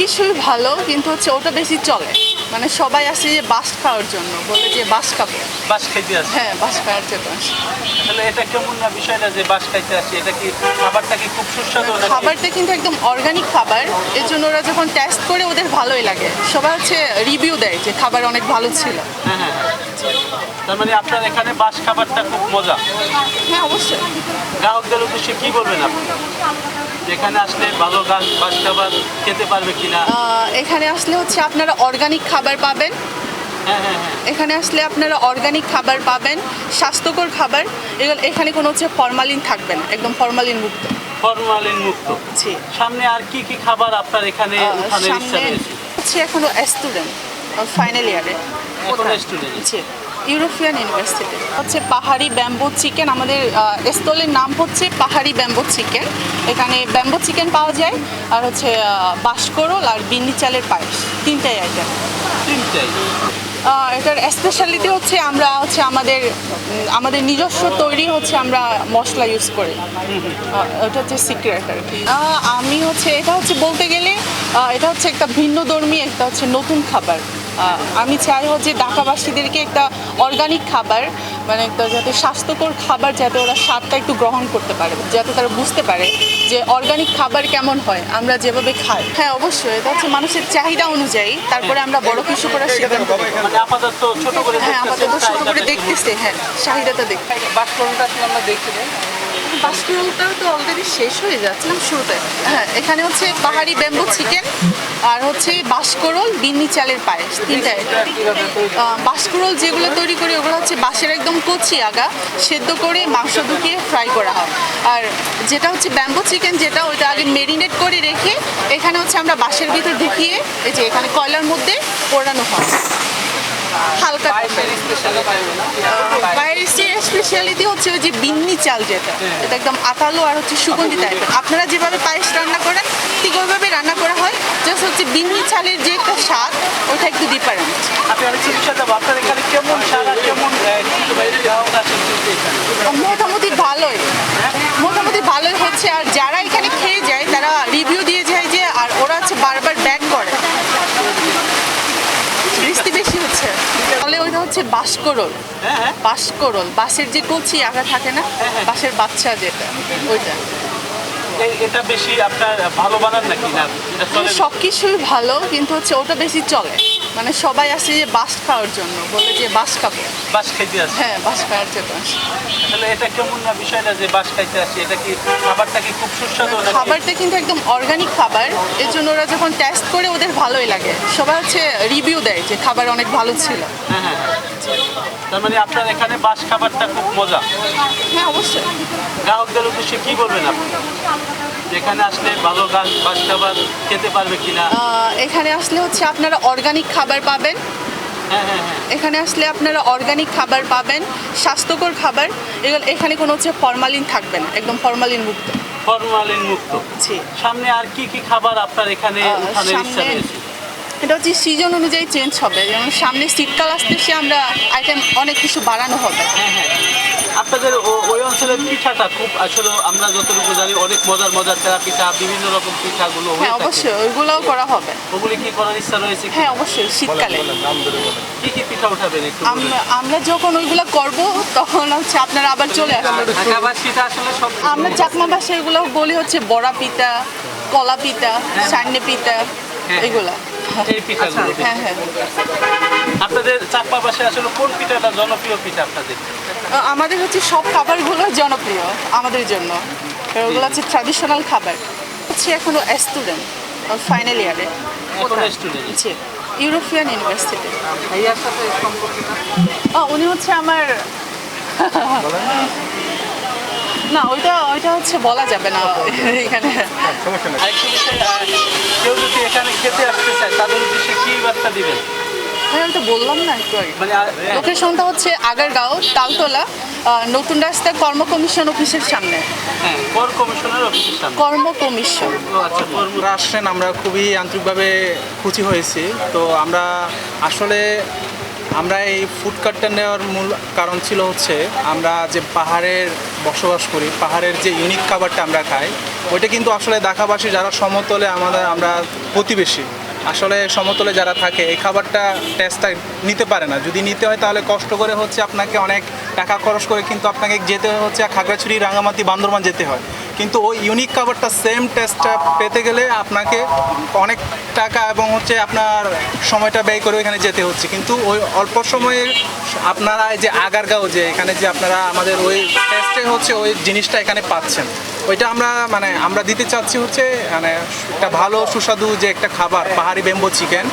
কিছুই ভালো কিন্তু হচ্ছে ওটা বেশি চলে। মানে সবাই আসে যে বাস খাওয়ার জন্য বলে যে বাস খাব। বাস খাইতে আসে? হ্যাঁ বাস খাওয়ার জন্য আসে। তাহলে এটা কেমন না বিষয়টা যে বাস খাইতে আসে? এটা কি খাবারটা কি খুব সুস্বাদু নাকি? খাবারটা কিন্তু একদম অর্গানিক খাবার। এর জন্য ওরা যখন টেস্ট করে ওদের ভালোই লাগে। সবাই হচ্ছে রিভিউ দেয় যে খাবার অনেক ভালো ছিল। হ্যাঁ হ্যাঁ হ্যাঁ। তার মানে আপনার এখানে বাস খাবারটা খুব মজা। হ্যাঁ অবশ্যই। গ্রাহকদের উদ্দেশ্যে কি বলবেন আপনি? যেখানে আসলে ভালো গাছ বাস খাবার খেতে পারবে কিনা? এখানে আসলে হচ্ছে আপনারা অর্গানিক খাবার পাবেন। হ্যাঁ হ্যাঁ হ্যাঁ। এখানে আসলে আপনারা অর্গানিক খাবার পাবেন স্বাস্থ্যকর খাবার। এখানে কোনো হচ্ছে ফরমালিন থাকবে না একদম ফরমালিন মুক্ত। ফরমালিন মুক্ত। জি। সামনে আর কি কি খাবার আপনার এখানে সামনে হচ্ছে এখনও স্টুডেন্ট ফাইনাল ইয়ারে এখন স্টুডেন্ট জি। European university. হচ্ছে পাহাড়ি ব্যাম্বো চিকেন আমাদের স্থলের নাম হচ্ছে পাহাড়ি ব্যাম্বো চিকেন। এখানে ব্যাম্বো চিকেন পাওয়া যায় আর হচ্ছে বাঁশকরল আর বিন্নি চালের পায়েস। তিনটাই আইটেম তিনটাই। এটার স্পেশালিটি হচ্ছে আমরা হচ্ছে আমাদের আমাদের নিজস্ব তৈরি হচ্ছে আমরা মশলা ইউজ করি। এটা হচ্ছে সিক্রেট আর কি। আমি হচ্ছে এটা হচ্ছে বলতে গেলে এটা হচ্ছে একটা ভিন্ন ধর্মী একটা হচ্ছে নতুন খাবার। আমি চাই হচ্ছে ঢাকাবাসীদেরকে একটা অর্গানিক খাবার মানে যাতে স্বাস্থ্যকর খাবার যাতে ওরা স্বাদটা একটু গ্রহণ করতে পারে যাতে তারা বুঝতে পারে যে অর্গানিক খাবার কেমন হয় আমরা যেভাবে খাই। হ্যাঁ অবশ্যই এটা হচ্ছে মানুষের চাহিদা অনুযায়ী তারপরে আমরা বড় কিছু করে সিদ্ধান্ত। মানে আপাতত ছোট করে হ্যাঁ আপাতত ছোট করে দেখতেছে হ্যাঁ চাহিদাটা দেখতে আমরা দেখছিলাম বাস্কুরলটা তো অলরেডি শেষ হয়ে যাচ্ছিলাম শুরুতে। হ্যাঁ এখানে হচ্ছে পাহাড়ি ব্যাম্বু চিকেন আর হচ্ছে বাঁশকরল, বিন্নি চালের পায়েস, তিনটা বাঁশকুড়োল যেগুলো তৈরি করি, ওগুলো হচ্ছে বাঁশের একদম কচি আগা, সেদ্ধ করে মাংস ঢুকিয়ে ফ্রাই করা হয়। আর যেটা হচ্ছে ব্যাম্বো চিকেন যেটা ওইটা আগে মেরিনেট করে রেখে এখানে হচ্ছে আমরা বাঁশের ভিতর ঢুকিয়ে, এই যে এখানে কয়লার মধ্যে পোড়ানো হয়। হালকা বাইরের স্পেশালিটি হচ্ছে ওই যে বিন্নি চাল যেটা এটা একদম আতালো আর হচ্ছে সুগন্ধি টাইপের আপনারা যেভাবে পায়েস রান্না করেন ঠিক ওইভাবে রান্না করা হয় জাস্ট হচ্ছে বিন্নি চালের যে একটা স্বাদ ওটা একটু ডিফারেন্ট মোটামুটি ভালোই। মোটামুটি ভালোই হচ্ছে আর যারা এখানে খেয়ে যায় তারা রিভিউ দিয়ে যায় যে আর ওরা হচ্ছে বারবার ব্যাক করে বৃষ্টি বেশি হচ্ছে তাহলে ওইটা হচ্ছে বাঁশকরল। হ্যাঁ হ্যাঁ। বাঁশকরল। বাঁশের যে কচি আগা থাকে না হ্যাঁ। বাঁশের বাচ্চা যেটা ওইটা। এটা বেশি আপনার ভালো বানান নাকি? না এটা চলে না? সব কিছুই ভালো কিন্তু হচ্ছে ওটা বেশি চলে। মানে সবাই আসে যে বাস খাওয়ার জন্য বলে যে বাস খাব। বাস খাইতে আসে। হ্যাঁ বাস খাওয়ার জন্য। তাহলে এটা কেমন না বিষয়টা যে বাস খাইতে আসে? এটা কি খাবারটা কি খুব সুস্বাদু খাবারটা কিন্তু একদম অর্গানিক খাবার। এর জন্য ওরা যখন টেস্ট করে ওদের ভালোই লাগে। সবাই হচ্ছে রিভিউ দেয় যে খাবার অনেক ভালো ছিল। হ্যাঁ হ্যাঁ হ্যাঁ। তার মানে আপনার এখানে বাস খাবারটা খুব মজা। হ্যাঁ অবশ্যই। গ্রাহকদের উদ্দেশ্যে কি বলবেন আপনি? যেখানে আসলে ভালো বাস খাবার খেতে পারবে কিনা? এখানে আসলে হচ্ছে আপনারা অর্গানিক খাবার পাবেন। হ্যাঁ হ্যাঁ হ্যাঁ। এখানে আসলে আপনারা অর্গানিক খাবার পাবেন স্বাস্থ্যকর খাবার। এগুলো এখানে কোনো হচ্ছে ফরমালিন থাকবে না একদম ফরমালিন মুক্ত। ফরমালিন মুক্ত। জি। সামনে আর কি কি খাবার আপনার এখানে সামনে- এটা হচ্ছে সিজন অনুযায়ী চেঞ্জ হবে। যেমন সামনে শীতকাল আসতেছে আমরা আইটেম অনেক কিছু বাড়ানো হবে। হ্যাঁ হ্যাঁ। আপনাদের ও- ওই অঞ্চলের পিঠাটা খুব আসলে আমরা যতটুকু জানি অনেক মজার মজার তেরা পিঠা বিভিন্ন রকম পিঠাগুলো হ্যাঁ অবশ্যই ওইগুলোও করা হবে। ওগুলি কি করার ইচ্ছা রয়েছে হ্যাঁ অবশ্যই শীতকালে। কি কি পিঠা উঠাবেন একটু আমরা আমরা যখন ওইগুলো করব তখন হচ্ছে আপনারা আবার চলে আসবেন। ঢাকাবাসীটা আসলে সব আমরা চাকমা ভাষায় এগুলো বলি হচ্ছে বড়া পিঠা কলা পিঠা সান্নে পিঠা এগুলা। এই পিঠাগুলো হ্যাঁ হ্যাঁ আপনাদের চাপা পাশে আসলে কোন পিঠাটা জনপ্রিয় পিঠা আপনাদের? আমাদের হচ্ছে সব খাবারগুলো জনপ্রিয় আমাদের জন্য। ওগুলো হচ্ছে ট্র্যাডিশনাল খাবার। হচ্ছে এখনও স্টুডেন্ট ফাইনাল ইয়ারে জি ইউরোপিয়ান ইউনিভার্সিটি ভাইয়ার সাথে উনি হচ্ছে আমার না ওইটা ওইটা হচ্ছে বলা যাবে না এখানে। আরেকটি বিষয় কেউ যদি এখানে খেতে আসতে চায় তাদের উদ্দেশ্যে কি বার্তা দিবেন? হ্যাঁ আমি তো বললাম না একটু আগে। মানে লোকেশনটা হচ্ছে আগারগাঁও তালতলা নতুন রাস্তায় কর্ম কমিশন অফিসের সামনে। হ্যাঁ কর্ম কমিশন। আচ্ছা আসছেন আমরা খুবই আন্তরিকভাবে খুশি হয়েছি। তো আমরা আসলে আমরা এই ফুড কার্টটা নেওয়ার মূল কারণ ছিল হচ্ছে আমরা যে পাহাড়ের বসবাস করি, পাহাড়ের যে ইউনিক খাবারটা আমরা খাই, ওইটা কিন্তু আসলে ঢাকাবাসী যারা সমতলে আমাদের, আমরা প্রতিবেশী। আসলে সমতলে যারা থাকে, এই খাবারটা টেস্টটা নিতে পারে না। যদি নিতে হয় তাহলে কষ্ট করে হচ্ছে আপনাকে অনেক টাকা খরচ করে কিন্তু আপনাকে যেতে হচ্ছে, খাগড়াছড়ি রাঙামাটি বান্দরবান যেতে হয়। কিন্তু ওই ইউনিক কাভারটা সেম টেস্টটা পেতে গেলে আপনাকে অনেক টাকা এবং হচ্ছে আপনার সময়টা ব্যয় করে এখানে যেতে হচ্ছে। কিন্তু ওই অল্প সময়ে আপনারা যে আগারগাঁও যে এখানে যে আপনারা আমাদের ওই টেস্টে হচ্ছে ওই জিনিসটা এখানে পাচ্ছেন। ওইটা আমরা মানে আমরা দিতে চাচ্ছি হচ্ছে মানে একটা ভালো সুস্বাদু যে একটা খাবার, পাহাড়ি বেম্বো চিকেন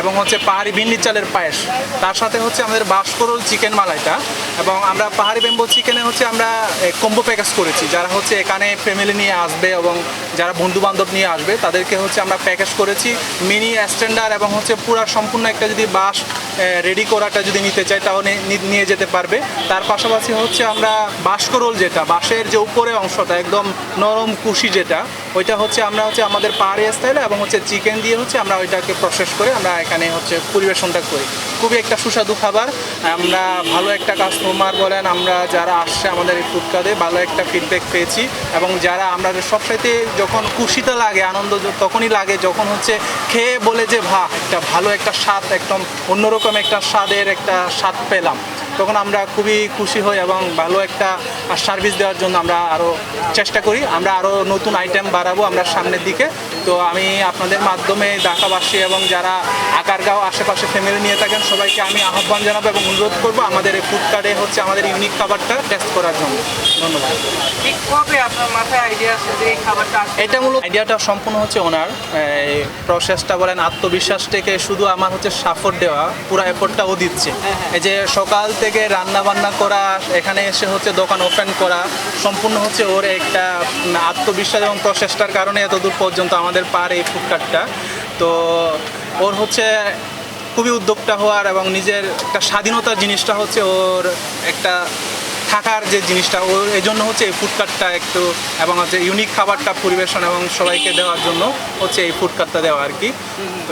এবং হচ্ছে পাহাড়ি ভিন্ডি চালের পায়েস। তার সাথে হচ্ছে আমাদের বাসকরল চিকেন মালাইটা এবং আমরা পাহাড়ি বেম্বো চিকেনে হচ্ছে আমরা কম্বো প্যাকেজ করেছি। যারা হচ্ছে এখানে ফ্যামিলি নিয়ে আসবে এবং যারা বন্ধু বান্ধব নিয়ে আসবে, তাদেরকে হচ্ছে আমরা প্যাকেজ করেছি। মিনি স্ট্যান্ডার এবং হচ্ছে পুরা সম্পূর্ণ একটা যদি বাস রেডি করাটা যদি নিতে চাই তাহলে নিয়ে যেতে পারবে। তার পাশাপাশি হচ্ছে আমরা বাস্করোল যেটা, বাঁশের যে উপরে অংশটা, একদম নরম কুশি যেটা ওইটা হচ্ছে আমরা হচ্ছে আমাদের পাহাড়ি স্টাইলে এবং হচ্ছে চিকেন দিয়ে হচ্ছে আমরা ওইটাকে প্রসেস করে আমরা এখানে হচ্ছে পরিবেশনটা করি। খুবই একটা সুস্বাদু খাবার। আমরা ভালো একটা কাস্টমার বলেন, আমরা যারা আসছে আমাদের এই ফুডকার্টে ভালো একটা ফিডব্যাক পেয়েছি এবং যারা আমরা সবসাইতে যখন খুশিতে লাগে, আনন্দ তখনই লাগে, যখন হচ্ছে খেয়ে বলে যে ভা একটা ভালো একটা স্বাদ, একদম অন্যরকম একটা স্বাদের একটা স্বাদ পেলাম। তখন আমরা খুবই খুশি হই এবং ভালো একটা সার্ভিস দেওয়ার জন্য আমরা আরও চেষ্টা করি। আমরা আরও নতুন আইটেম বাড়াবো আমরা সামনের দিকে। তো আমি আপনাদের মাধ্যমে ঢাকাবাসী এবং যারা আকারগাঁও আশেপাশে ফ্যামিলি নিয়ে থাকেন সবাইকে আমি আহ্বান জানাব এবং অনুরোধ করব আমাদের এই ফুড কার্ডে হচ্ছে আমাদের ইউনিক খাবারটা টেস্ট করার জন্য। ধন্যবাদ। ঠিক কবে আপনার মাথায় আইডিয়া আসছে যে এই খাবারটা এটা মূলত আইডিয়াটা সম্পূর্ণ হচ্ছে ওনার প্রসেসটা বলেন আত্মবিশ্বাস থেকে শুধু আমার হচ্ছে সাপোর্ট দেওয়া পুরো এফোর্টটা ও দিচ্ছে। এই যে সকাল থেকে রান্না বান্না করা এখানে এসে হচ্ছে দোকান ওপেন করা সম্পূর্ণ হচ্ছে ওর একটা আত্মবিশ্বাস এবং প্রচেষ্টার কারণে এত দূর পর্যন্ত আমাদের পার এই ফুডকার্টটা তো ওর হচ্ছে খুবই উদ্যোক্তা হওয়ার এবং নিজের একটা স্বাধীনতার জিনিসটা হচ্ছে ওর একটা থাকার যে জিনিসটা, ওর এই জন্য হচ্ছে এই ফুডকার্টটা একটু এবং হচ্ছে ইউনিক খাবারটা পরিবেশন এবং সবাইকে দেওয়ার জন্য হচ্ছে এই ফুডকার্টটা দেওয়া আর কি। তো